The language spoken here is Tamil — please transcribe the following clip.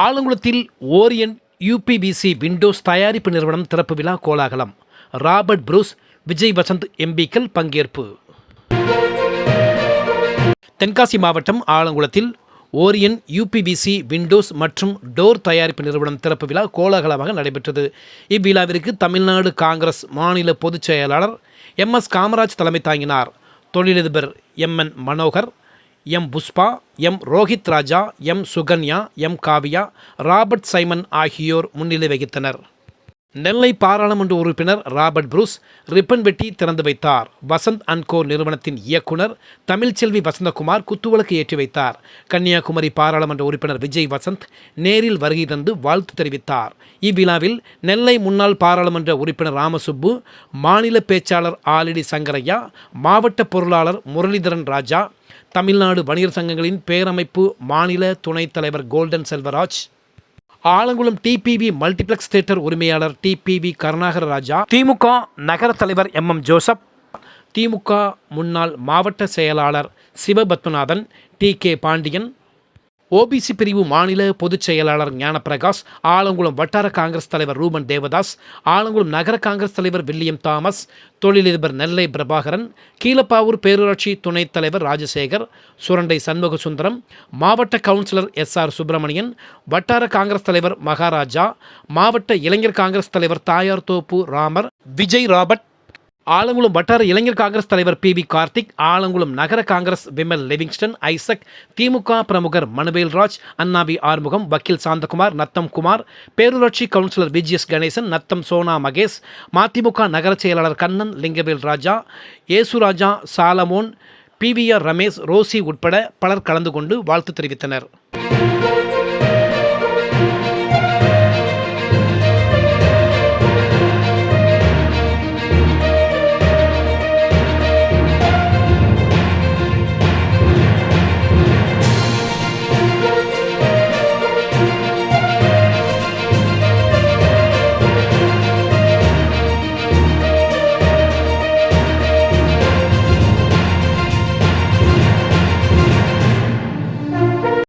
ஆலங்குளத்தில் ஓரியன் யூபிபிசி விண்டோஸ் தயாரிப்பு நிறுவனம் திறப்பு விழா கோலாகலம். ராபர்ட் புரூஸ் விஜய் வசந்த் எம்பிக்கள் பங்கேற்பு. தென்காசி மாவட்டம் ஆலங்குளத்தில் ஓரியன் யூபிபிசி விண்டோஸ் மற்றும் டோர் தயாரிப்பு நிறுவனம் திறப்பு விழா கோலாகலமாக நடைபெற்றது. இவ்விழாவிற்கு தமிழ்நாடு காங்கிரஸ் மாநில பொதுச் செயலாளர் எம் எஸ் காமராஜ் தலைமை தாங்கினார். தொழிலதிபர் M N Manohar M Pushpa M Rohith Raja M Sukanya M Kavya Robert Simon ஆகியோர் முன்னிலை வகித்தனர். நெல்லை பாராளுமன்ற உறுப்பினர் ராபர்ட் புரூஸ் ரிப்பன் வெட்டி திறந்து வைத்தார். வசந்த் அண்ட் நிறுவனத்தின் இயக்குனர் தமிழ்ச்செல்வி வசந்தகுமார் குத்துவிளக்கு ஏற்றி வைத்தார். கன்னியாகுமரி பாராளுமன்ற உறுப்பினர் விஜய் வசந்த் நேரில் வருகை தந்து வாழ்த்து தெரிவித்தார். இவ்விழாவில் நெல்லை முன்னாள் பாராளுமன்ற உறுப்பினர் ராமசுப்பு மாநில பேச்சாளர் ஆலிடி சங்கரையா மாவட்ட பொருளாளர் முரளிதரன் ராஜா தமிழ்நாடு வணிகர் சங்கங்களின் பேரமைப்பு மாநில துணைத் தலைவர் Golden Selvaraj Alangulam TPV multiplex theatre உரிமையாளர் டிபிவி கருணாகர ராஜா திமுக நகர தலைவர் எம் எம் ஜோசப் திமுக முன்னாள் மாவட்ட செயலாளர் Sivapathmanathan T K Pandian OBC பிரிவு மாநில பொதுச் செயலாளர் ஞானப்பிரகாஷ் ஆலங்குளம் வட்டார காங்கிரஸ் தலைவர் ரூபன் தேவதாஸ் ஆலங்குளம் நகர காங்கிரஸ் தலைவர் வில்லியம் தாமஸ் தொழிலதிபர் நெல்லை பிரபாகரன் கீழப்பாவூர் பேரூராட்சி துணைத் தலைவர் ராஜசேகர் சுரண்டை சண்முக சுந்தரம் மாவட்ட கவுன்சிலர் எஸ் ஆர் சுப்பிரமணியன் வட்டார காங்கிரஸ் தலைவர் மகாராஜா மாவட்ட இளைஞர் காங்கிரஸ் தலைவர் தாயார் தோப்பு ராமர் விஜய் ராபர்ட் ஆலங்குளம் வட்டார இளைஞர் காங்கிரஸ் தலைவர் பி வி கார்த்திக் ஆலங்குளம் நகர காங்கிரஸ் விமல் லிவிங்ஸ்டன் ஐசக் திமுக பிரமுகர் மனுவேல்ராஜ் அண்ணாவி ஆறுமுகம் வக்கீல் சாந்தகுமார் நத்தம் குமார் பேரூராட்சி கவுன்சிலர் விஜிஎஸ் கணேசன் நத்தம் சோனா மகேஷ் மதிமுக நகர செயலாளர் Kannan Lingavel Raja Yesuraja Solomon PVR Ramesh Rosy உட்பட பலர் கலந்து கொண்டு வாழ்த்து தெரிவித்தனர்.